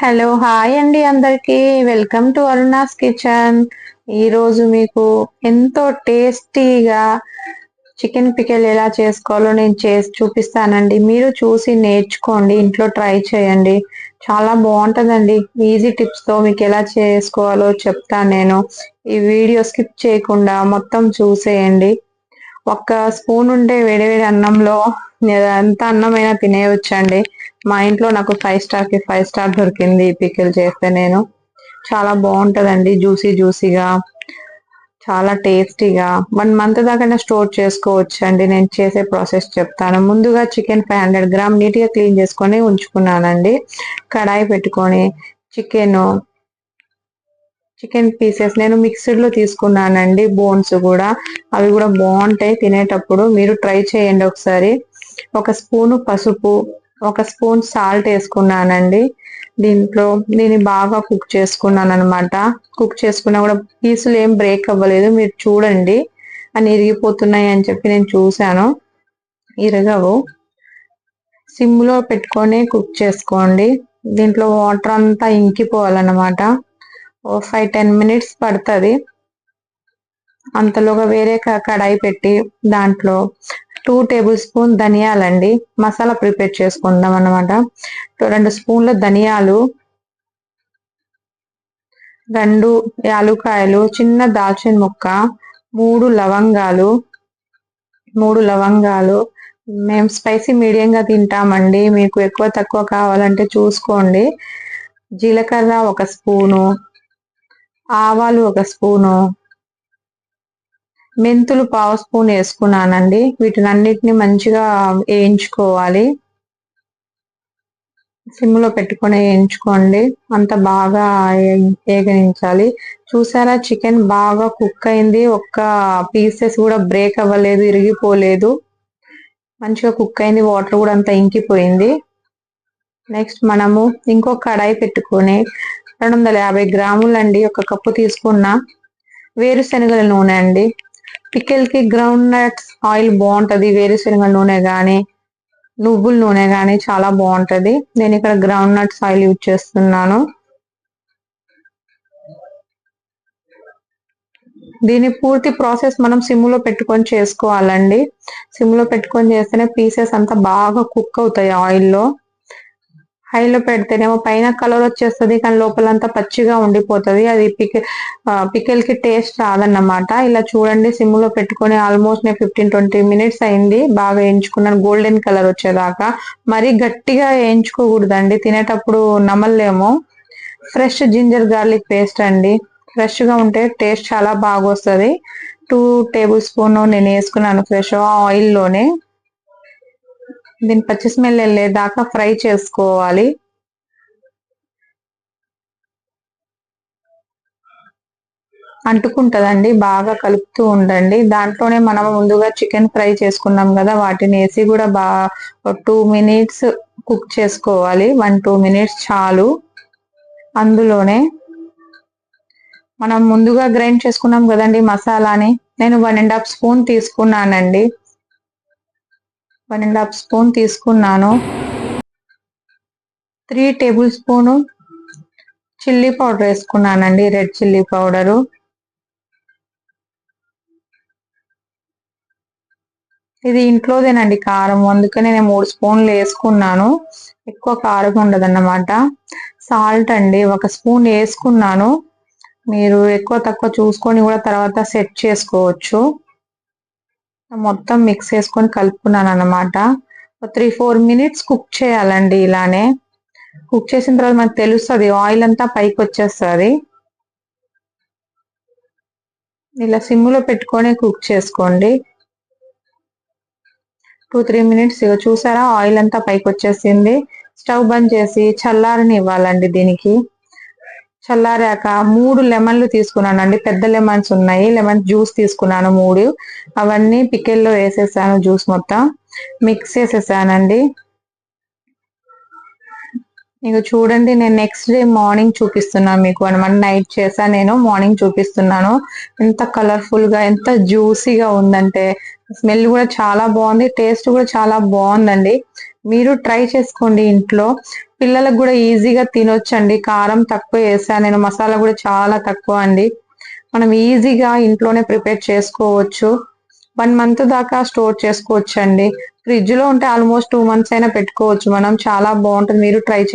Hello hi అండి అందరికి. Welcome to Aruna's kitchen ఈరోజు మీకు ఎంతో టేస్టీగా చికెన్ పికెల్ ఎలా చేసుకోవాలో నేను చేసి చూపిస్తానండి. మీరు చూసి నేర్చుకోండి ఇంట్లో ట్రై చేయండి. చాలా బాగుంటుందండి. ఈజీ టిప్స్తో మీకు ఎలా చేసుకోవాలో చెప్తాను నేను. ఈ వీడియో స్కిప్ చేయకుండా మొత్తం చూసేయండి. ఒక్క స్పూన్ ఉంటే వేడివేడి అన్నంలో ఎంత అన్నమైనా తినేయొచ్చండి. మా ఇంట్లో నాకు ఫైవ్ స్టార్కి ఫైవ్ స్టార్ దొరికింది పికిల్ చేస్తే నేను. చాలా బాగుంటుందండి జ్యూసీ జ్యూసీగా చాలా టేస్టీగా వన్ మంత్ దాకా స్టోర్ చేసుకోవచ్చు అండి నేను చేసే ప్రాసెస్ చెప్తాను. ముందుగా చికెన్ ఫైవ్ హండ్రెడ్ గ్రామ్ నీట్గా క్లీన్ చేసుకొని ఉంచుకున్నానండి. కడాయి పెట్టుకొని చికెన్ చికెన్ పీసెస్ నేను మిక్స్డ్లో తీసుకున్నానండి బోన్స్ కూడా. అవి కూడా బాగుంటాయి తినేటప్పుడు మీరు ట్రై చేయండి ఒకసారి. ఒక స్పూను పసుపు ఒక స్పూన్ సాల్ట్ వేసుకున్నానండి. దీంట్లో దీన్ని బాగా కుక్ చేసుకున్నాను అనమాట కుక్ చేసుకున్నా కూడా పీసులు ఏం బ్రేక్ అవ్వలేదు. మీరు చూడండి. అని ఇరిగిపోతున్నాయి అని చెప్పి నేను చూశాను. ఇరగవు. సిమ్లో పెట్టుకొని కుక్ చేసుకోండి. దీంట్లో వాటర్ అంతా ఇంకిపోవాలన్నమాట. ఓ ఫైవ్ టెన్ మినిట్స్ పడుతుంది. అంతలోగా వేరే కడాయి పెట్టి దాంట్లో టూ టేబుల్ స్పూన్ ధనియాలండి. మసాలా ప్రిపేర్ చేసుకుందాం అనమాట రెండు స్పూన్ల ధనియాలు రెండు యాలుకాయలు చిన్న దాల్చిన ముక్క మూడు లవంగాలు మూడు లవంగాలు. మేము స్పైసీ మీడియంగా తింటామండి. మీకు ఎక్కువ తక్కువ కావాలంటే చూసుకోండి. జీలకర్ర ఒక స్పూను ఆవాలు ఒక స్పూను మెంతులు పావు స్పూన్ వేసుకున్నానండి. వీటిని అన్నిటిని మంచిగా వేయించుకోవాలి. సిమ్లో పెట్టుకొని వేయించుకోండి. అంత బాగా వేగనించాలి చూసారా చికెన్ బాగా కుక్ అయింది. ఒక్క పీసెస్ కూడా బ్రేక్ అవ్వలేదు ఇరిగిపోలేదు. మంచిగా కుక్ అయింది. వాటర్ కూడా అంతా ఇంకిపోయింది. నెక్స్ట్ మనము ఇంకో కడాయి పెట్టుకొని రెండు వందల యాభై గ్రాములు అండి ఒక కప్పు తీసుకున్న వేరుశనగల నూనె అండి. పికెల్కి గ్రౌండ్ నట్స్ ఆయిల్ బాగుంటుంది వేరుశనగ నూనె కానీ నువ్వుల నూనె కానీ చాలా బాగుంటుంది. నేను ఇక్కడ గ్రౌండ్ నట్స్ ఆయిల్ యూజ్ చేస్తున్నాను. దీని పూర్తి ప్రాసెస్ మనం సిమ్లో పెట్టుకొని చేసుకోవాలండి. సిమ్లో పెట్టుకొని చేస్తేనే పీసెస్ అంతా బాగా కుక్ అవుతాయి ఆయిల్లో హైలో పెడితేనేమో పైన కలర్ వచ్చేస్తుంది కానీ లోపలంతా పచ్చిగా ఉండిపోతుంది. అది పిక్ పికెల్కి టేస్ట్ రాదన్నమాట. ఇలా చూడండి సిమ్లో పెట్టుకొని ఆల్మోస్ట్ నేను ఫిఫ్టీన్ ట్వంటీ మినిట్స్ అయింది. బాగా వేయించుకున్నాను గోల్డెన్ కలర్ వచ్చేదాకా. మరీ గట్టిగా వేయించుకోకూడదండి తినేటప్పుడు నమల్లేము. ఫ్రెష్ జింజర్ గార్లిక్ పేస్ట్ అండి. ఫ్రెష్గా ఉంటే టేస్ట్ చాలా బాగా వస్తుంది టూ టేబుల్ స్పూన్ నేను వేసుకున్నాను ఫ్రెష్ ఆయిల్లోనే. దీని పచ్చి స్మెల్ వెళ్ళేదాకా ఫ్రై చేసుకోవాలి. అంటుకుంటదండి బాగా కలుపుతూ ఉండండి. దాంట్లోనే మనం ముందుగా చికెన్ ఫ్రై చేసుకున్నాం కదా వాటిని వేసి కూడా బాగా టూ మినిట్స్ కుక్ చేసుకోవాలి. వన్ టూ మినిట్స్ చాలు. అందులోనే మనం ముందుగా గ్రైండ్ చేసుకున్నాం కదండి మసాలాని. నేను వన్ అండ్ హాఫ్ స్పూన్ తీసుకున్నానండి. వన్ అండ్ హాఫ్ స్పూన్ తీసుకున్నాను. Three tablespoon chilli powder వేసుకున్నానండి రెడ్ చిల్లీ పౌడరు. ఇది ఇంట్లోదేనండి కారం అందుకనే నేను మూడు స్పూన్లు వేసుకున్నాను. ఎక్కువ కారం ఉండదన్నమాట. సాల్ట్ అండి ఒక స్పూన్ వేసుకున్నాను. మీరు ఎక్కువ తక్కువ చూసుకొని కూడా తర్వాత సెట్ చేసుకోవచ్చు. మొత్తం మిక్స్ చేసుకొని కలుపుకున్నాను అనమాట త్రీ ఫోర్ మినిట్స్ కుక్ చేయాలండి ఇలానే. కుక్ చేసిన తర్వాత మనకు తెలుస్తుంది ఆయిల్ అంతా పైకి వచ్చేస్తుంది. ఇలా సిమ్లో పెట్టుకొని కుక్ చేసుకోండి. టూ త్రీ మినిట్స్ చూసారా ఆయిల్ అంతా పైకి వచ్చేసింది. స్టవ్ బంద్ చేసి చల్లారని ఇవ్వాలండి దీనికి. చల్లారాక మూడు లెమన్లు తీసుకున్నాను అండి పెద్ద లెమన్స్ ఉన్నాయి. లెమన్ జ్యూస్ తీసుకున్నాను మూడు. అవన్నీ పికెల్లో వేసేసాను జ్యూస్ మొత్తం. మిక్స్ చేసేసానండి. ఇక చూడండి నేను నెక్స్ట్ డే మార్నింగ్ చూపిస్తున్నాను మీకు అనమాట. నైట్ చేసా నేను మార్నింగ్ చూపిస్తున్నాను. ఎంత కలర్ఫుల్గా ఎంత జ్యూసీగా ఉందంటే స్మెల్ కూడా చాలా బాగుంది టేస్ట్ కూడా చాలా బాగుందండి. మీరు ట్రై చేసుకోండి ఇంట్లో. పిల్లలకు కూడా ఈజీగా తినొచ్చండి. కారం తక్కువ వేసాను నేను మసాలా కూడా చాలా తక్కువ అండి. మనం ఈజీగా ఇంట్లోనే ప్రిపేర్ చేసుకోవచ్చు. వన్ మంత్ దాకా స్టోర్ చేసుకోవచ్చు అండి ఫ్రిడ్జ్లో ఉంటే ఆల్మోస్ట్ టూ మంత్స్ అయినా పెట్టుకోవచ్చు మనం. చాలా బాగుంటుంది. మీరు ట్రై చేయండి